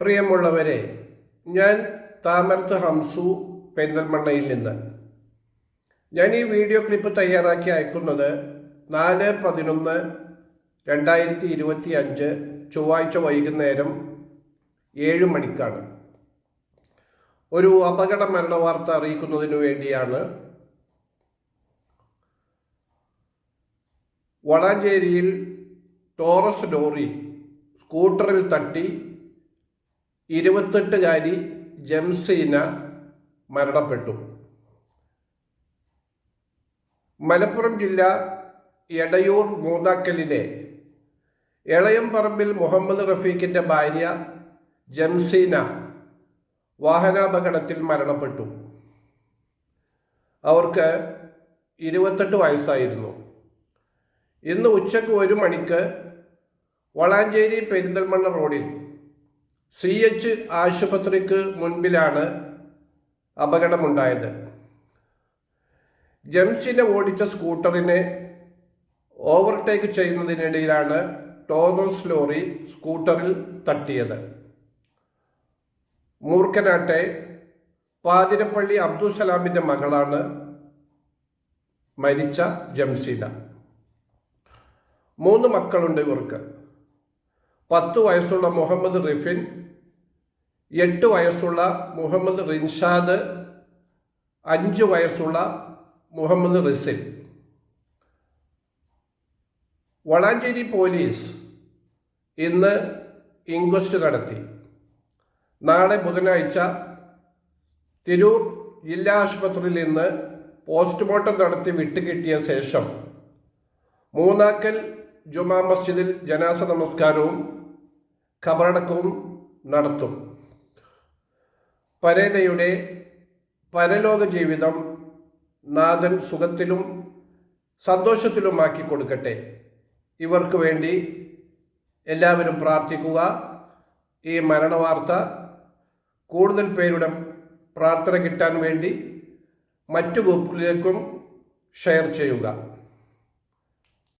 പ്രിയമുള്ളവരെ ഞാൻ താമർത്ത് ഹംസു പെരിന്തൽമണ്ണയിൽ നിന്ന്. ഞാൻ ഈ വീഡിയോ ക്ലിപ്പ് തയ്യാറാക്കി അയക്കുന്നത് നാല് പതിനൊന്ന് രണ്ടായിരത്തി ഇരുപത്തി അഞ്ച് ചൊവ്വാഴ്ച വൈകുന്നേരം ഏഴ് മണിക്കാണ്. ഒരു അപകട മരണ വാർത്ത അറിയിക്കുന്നതിനു വേണ്ടിയാണ് വളാഞ്ചേരിയിൽ ടോറസ് ലോറി സ്കൂട്ടറിൽ തട്ടി ഇരുപത്തെട്ടുകാരി ജംസീന മരണപ്പെട്ടു. മലപ്പുറം ജില്ല എടയൂർ മൂന്നാക്കലിലെ എളയംപറമ്പിൽ മുഹമ്മദ് റഫീഖിന്റെ ഭാര്യ ജംസീന വാഹനാപകടത്തിൽ മരണപ്പെട്ടു. അവർക്ക് ഇരുപത്തെട്ട് വയസ്സായിരുന്നു. ഇന്ന് ഉച്ചയ്ക്ക് ഒരു മണിക്ക് വളാഞ്ചേരി പെരിന്തൽമണ്ണ റോഡിൽ സി എച്ച് ആശുപത്രിക്ക് മുൻപിലാണ് അപകടമുണ്ടായത്. ജംസിനെ ഓടിച്ച സ്കൂട്ടറിനെ ഓവർടേക്ക് ചെയ്യുന്നതിനിടയിലാണ് ടോറസ് ലോറി സ്കൂട്ടറിൽ തട്ടിയത്. മൂർക്കനാട്ടെ പാതിരപ്പള്ളി അബ്ദുൽ സലാമിന്റെ മകളാണ് മരിച്ച ജംസീന. മൂന്ന് മക്കളുണ്ട് ഇവർക്ക്. പത്ത് വയസ്സുള്ള മുഹമ്മദ് റിഫിൻ എട്ട് വയസ്സുള്ള മുഹമ്മദ് റിൻഷാദ് അഞ്ച് വയസ്സുള്ള മുഹമ്മദ് റിസിൻ. വളാഞ്ചേരി പോലീസ് ഇന്ന് ഇൻക്വസ്റ്റ് നടത്തി. നാളെ ബുധനാഴ്ച തിരൂർ ജില്ലാ ആശുപത്രിയിൽ നിന്ന് പോസ്റ്റ്മോർട്ടം നടത്തി വിട്ടുകിട്ടിയ ശേഷം മൂന്നാക്കൽ ജുമാ മസ്ജിദിൽ ജനാസ നമസ്കാരവും ഖബറടക്കവും നടത്തും. പരേതയുടെ പരലോക ജീവിതം നാഥൻ സുഖത്തിലും സന്തോഷത്തിലുമാക്കി കൊടുക്കട്ടെ ഇവർക്ക് വേണ്ടി എല്ലാവരും പ്രാർത്ഥിക്കുക. ഈ മരണവാർത്ത കൂടുതൽ പേരുടെ പ്രാർത്ഥന കിട്ടാൻ വേണ്ടി മറ്റു ഗ്രൂപ്പിലേക്കും ഷെയർ ചെയ്യുക.